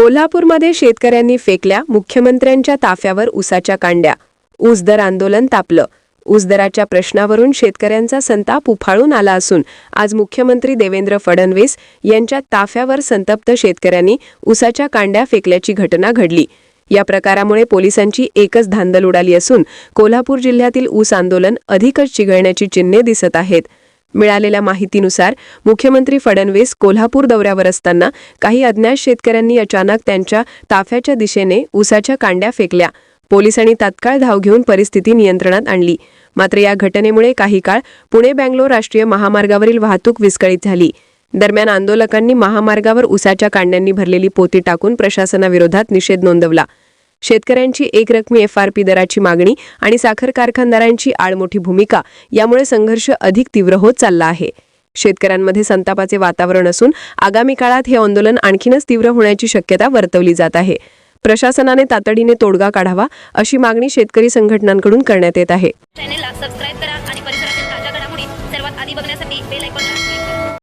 कोल्हापूरमध्ये शेतकऱ्यांनी फेकल्या मुख्यमंत्र्यांच्या ताफ्यावर उसाच्या कांड्या. ऊस दर आंदोलन तापलं. ऊस दराच्या प्रश्नावरून शेतकऱ्यांचा संताप उफाळून आला असून आज मुख्यमंत्री देवेंद्र फडणवीस यांच्या ताफ्यावर संतप्त शेतकऱ्यांनी उसाच्या कांड्या फेकल्याची घटना घडली. या प्रकारामुळे पोलिसांची एकच धांदल उडाली असून कोल्हापूर जिल्ह्यातील ऊस आंदोलन अधिकच चिघळण्याची चिन्हे दिसत आहेत. मिळालेल्या माहितीनुसार मुख्यमंत्री फडणवीस कोल्हापूर दौऱ्यावर असताना काही अज्ञात शेतकऱ्यांनी अचानक त्यांच्या ताफ्याच्या दिशेने ऊसाच्या कांड्या फेकल्या. पोलिसांनी तात्काळ धाव घेऊन परिस्थिती नियंत्रणात आणली. मात्र या घटनेमुळे काही काळ पुणे बँगलोर राष्ट्रीय महामार्गावरील वाहतूक विस्कळीत झाली. दरम्यान आंदोलकांनी महामार्गावर उसाच्या कांड्यांनी भरलेली पोती टाकून प्रशासनाविरोधात निषेध नोंदवला. शेतकऱ्यांची एकरकमी एफ आर पी दराची मागणी आणि साखर कारखानदारांची आळमोठी भूमिका यामुळे संघर्ष अधिक तीव्र होत चालला आहे. शेतकऱ्यांमध्ये संतापाचे वातावरण असून आगामी काळात हे आंदोलन आणखीनच तीव्र होण्याची शक्यता वर्तवली जात आहे. प्रशासनाने तातडीने तोडगा काढावा अशी मागणी शेतकरी संघटनांकडून करण्यात येत आहे.